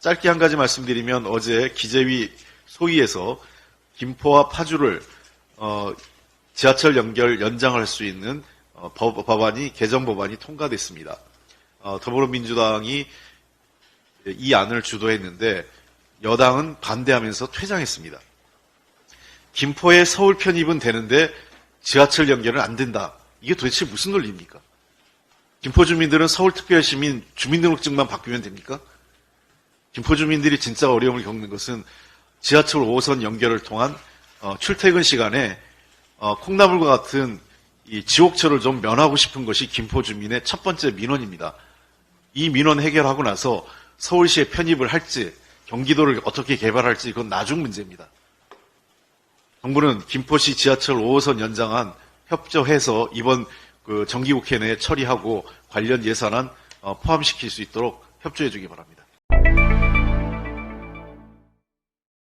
짧게 한 가지 말씀드리면 어제 기재위 소위에서 김포와 파주를 어, 지하철 연결 연장을 할수 있는 어, 법, 법안이 개정 법안이 통과됐습니다. 어, 더불어민주당이 이 안을 주도했는데 여당은 반대하면서 퇴장했습니다. 김포에 서울 편입은 되는데 지하철 연결은 안 된다. 이게 도대체 무슨 논리입니까? 김포 주민들은 서울특별시민 주민등록증만 바뀌면 됩니까? 김포 주민들이 진짜 어려움을 겪는 것은 지하철 5호선 연결을 통한 어, 출퇴근 시간에 어, 콩나물과 같은 이 지옥철을 좀 면하고 싶은 것이 김포 주민의 첫 번째 민원입니다. 이 민원 해결하고 나서 서울시에 편입을 할지 경기도를 어떻게 개발할지 이건 나중 문제입니다. 정부는 김포시 지하철 5호선 연장안 협조해서 이번 그 정기국회 내에 처리하고 관련 예산안 어, 포함시킬 수 있도록 협조해 주기 바랍니다.